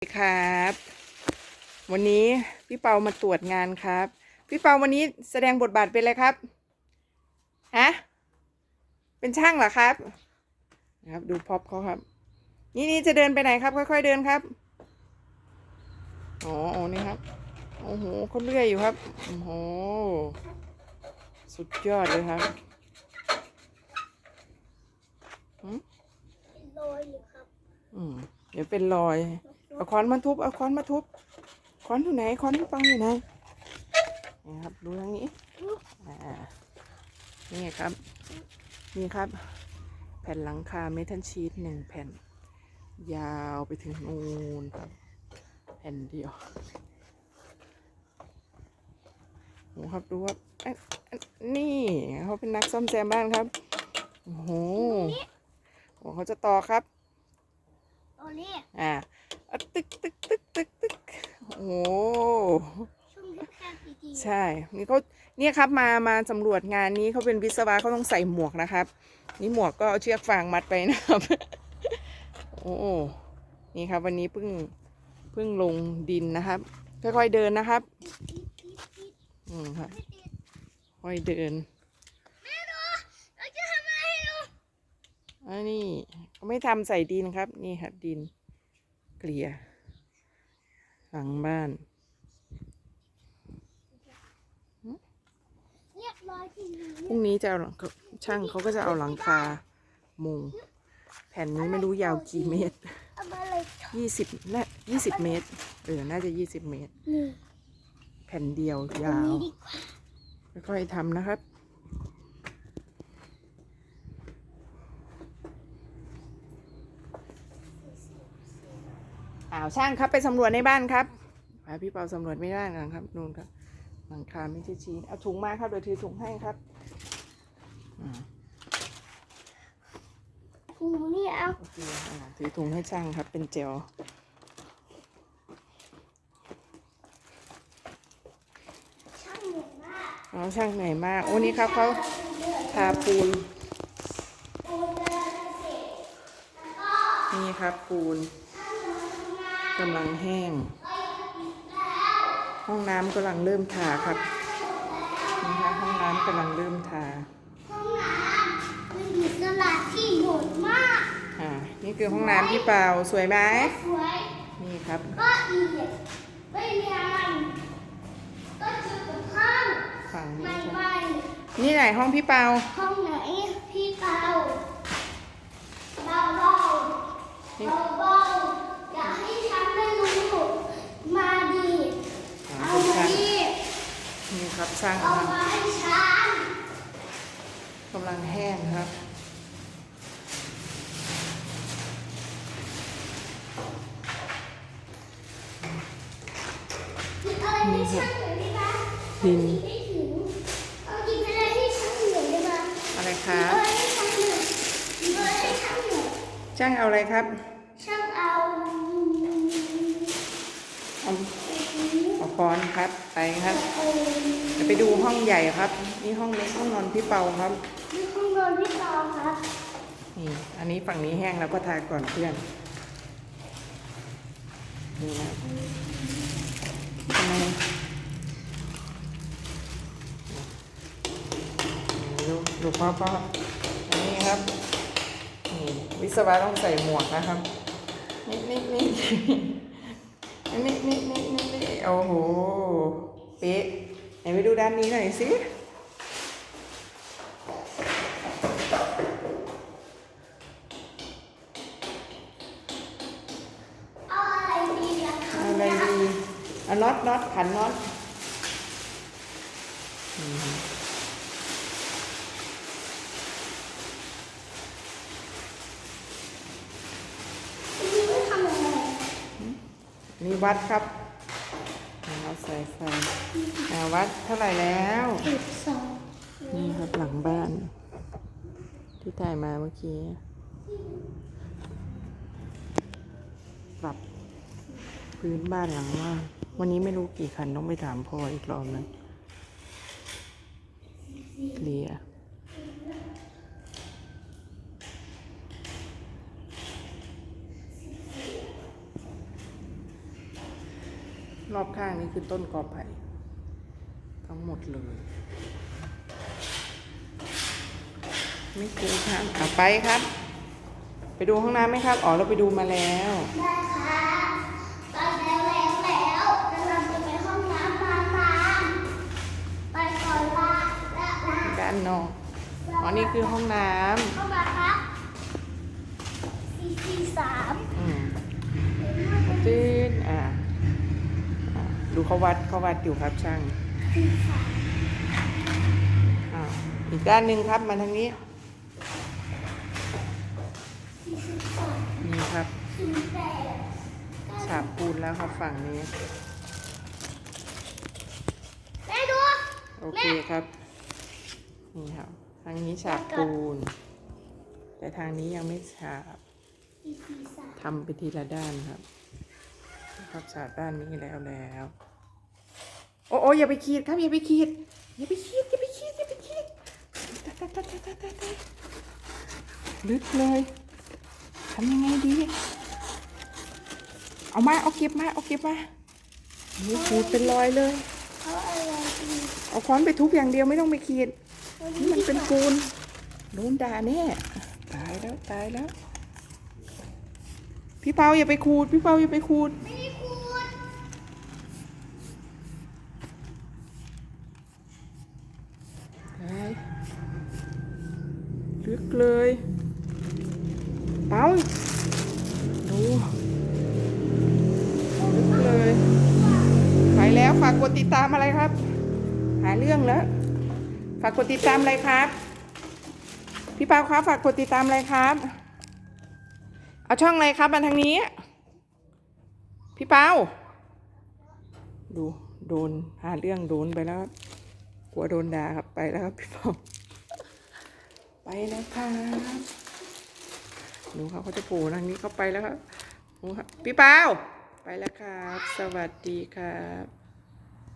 สวัสดีครับ วันนี้พี่เปามาตรวจงานครับ พี่เปาวันนี้แสดงบทบาทเป็นอะไรครับฮะเป็นช่างเหรอครับนะครับ ดูพ็อปเขาครับ นี่นี่จะเดินไปไหนครับ ค่อย ๆเดินครับอ๋ออ๋อนี่ครับโอ้โหเขาเลื่อยอยู่ครับโอ้โหสุดยอดเลยครับอืมโรยอยู่ครับอืมเดี๋ยวเป็นรอย เอาค้อนมาทุบ เอาค้อนมาทุบ ค้อนอยู่ไหน ค้อนพี่ปังอยู่ไหนนี่ครับ ดูทางนี้ อ่า นี่ครับ นี่ครับ แผ่นหลังคาเมทัลชีตหนึ่งแผ่น ยาวไปถึงนูนครับ แผ่นเดียวโหครับ ดูว่านี่เขาเป็นนักซ่อมแซมบ้านครับ โอ้โหโอ้เขาจะต่อครับ โอเล่อ่าอะตึกตึกตึกตึกตึกโอ้โหช่วงที่แค่ปีกีใช่นี่เขาเนี่ยครับมามาสำรวจงานนี้เขาเป็นวิศวะเขาต้องใส่หมวกนะครับ นี่หมวกก็เอาเชือกฟางมัดไปนะครับโอ้โหนี่ครับวันนี้เพิ่งเพิ่งลงดินนะครับค่อยๆเดินนะครับ อืมครับค่อยเดิน เราจะทำอะไรให้ดู อันนี้เขาไม่ทำใส่ดินครับ นี่ครับดินเกลี่ยหลังบ้านเรียบร้อยทีนี้พรุ่งนี้จะเอาหลังช่างเขาก็จะเอาหลังคามุง แผ่นนี้ไม่รู้ยาวกี่เมตรเอามาเลยยี่สิบน่ายี่สิบเมตร เออ น่าจะยี่สิบเมตรนี่แผ่นเดียวตรงยาวนี้ดีกว่าค่อยๆทำนะครับ อ้าวช่างครับไปสำรวจในบ้านครับพาพี่เปาสำรวจไม่ได้กันครับนู่นครับหลังคาไม่ใช่ชี้เอาถุงมาครับเดี๋ยวถือถุงให้ครับอ่าหูนี่เอาโอเคอ่าถือถุงให้ช่างครับ เป็นเจลช่างหนึ่งมากอ๋อช่างเหนื่อยมากโอ้นี่ครับเขาทาปูนนี่ครับปูน กำลังแห้ง ห้องน้ำกำลังเริ่มทาครับนี่ค่ะห้องน้ำกำลังเริ่มทาห้องน้ำเป็นอิสระที่โหดมากอ่านี่คือห้องน้ำพี่เปล่าสวยไหมสวยนี่ครับก็อีกไม่มีอะไรก็คือกับห้องฝั่งใหนี้ครับม่นี่ไหนห้องพี่เปาๆห้องไหนพี่เปาเบาเบานี่เบาเบาๆ อย่าให้ฉันได้รู้ มาดีอ่าเอาเป็นมาช่างดีนี่ครับช่างเอาครับมาให้ฉันกำลังแห้งครับ หยิบอะไรให้ฉันหน่อยได้ไหมดินไม่ถึงเอาหยิบอะไรให้ฉันหน่อยได้ไหมอะไรคหยิรับบอะไรให้ฉันหน่อยหยิบอะไรให้ฉันหน่อยช่างเอาอะไรครับ ช่างเอา เอาเอาค้อนครับ ไปครับเอาเดี๋ยวไปดูห้องใหญ่ครับ นี่ห้องเล็กห้องนอนพี่เปาครับนี่ห้องนอนพี่เปาครับ นี่ อันนี้ฝั่งนี้แห้งแล้วก็ทาก่อนเพื่อนนี่นะทำไมดูดูพ่อพ่ออันนี้ครับ นี่วิศวะต้องใส่หมวกนะครับ นี่นี่นี่ นี่นี่นี่นี่นี่โอ้โห เป๊ะไหนไปดูด้านนี้หน่อยสิ เอาอะไรดีล่ะคะออะไรดีเอาน็อตน็อตขันน็อตอืม นี่ไม่ทำอะไร นี่ วัดครับเอาใส่ไฟอ่าวัดเท่าไหร่แล้ว สิบสองนี่ครับหลังบ้าน ที่ถ่ายมาเมื่อกี้ปรับพื้นบ้านหลังว่างวันนี้ไม่รู้กี่คันต้องไปถามพ่ออีกรอบนึงเคลียร์ รอบข้างนี้คือต้นกอไผ่ทั้งหมดเลย ไม่กลัวครับอะไปครับ ไปดูห้องน้ำไหมครับ อ๋อเราไปดูมาแล้วได้ค่ะตอนแล้วแล้วแล้วแล้วเราจะไปห้องน้ำมาตามไปก่อนละละละด้านนอกอ๋อนี่คือห้องน้เดูเขาวัดเขาวัดอยู่ครับช่างสี่สามอ่าอีกด้านหนึ่งครับมาทางนี้สี่สิบสองนี่ครับสี่แปดฉาบปูนแล้วครับฝั่งนี้ แม่ดู โอเคครับ นี่ครับ ทางนี้ฉาบปูน แต่ทางนี้ยังไม่ฉาบสี่สี่สามทำไปทีละด้านครับ ครับฉาบด้านนี้แล้วแล้ว โอ้โออย่าไปขีดครับอย่าไปขีดอย่าไปขีดอย่าไปขีดอย่าไปขีดตายตายตายตายตายตายตายลึกเลยทำยังไงดี เอามาเอาเก็บมาเอาเก็บมานี่ขูดเป็นรอยเลย เขาอะไรดีเอาค้อนไปทุบอย่างเดียวไม่ต้องไปขีดนี่มันเป็นปูนโดนด่าแน่ตายแล้วตายแล้ว พี่เปาอย่าไปขูด พี่เปาอย่าไปขูด ไม่ได้คูณ ตาย ลึกเลยเปาดูลึกเลย ไปแล้วฝากกดติดตามอะไรครับ หาเรื่องแล้ว ฝากกดติดตามอะไรครับ พี่เปาครับฝากกดติดตามอะไรครับ เอาช่องอะไรครับมาทางนี้ พี่เปาดูโดนหาเรื่องโดนไปแล้วกลัวโดนด่าครับไปแล้วครับพี่เปา ไปแล้วครับดูเขาเขาจะโผล่ทางนี้เขาไปแล้วครับดูครับพี่เปาไปแล้วครับ สวัสดีครับ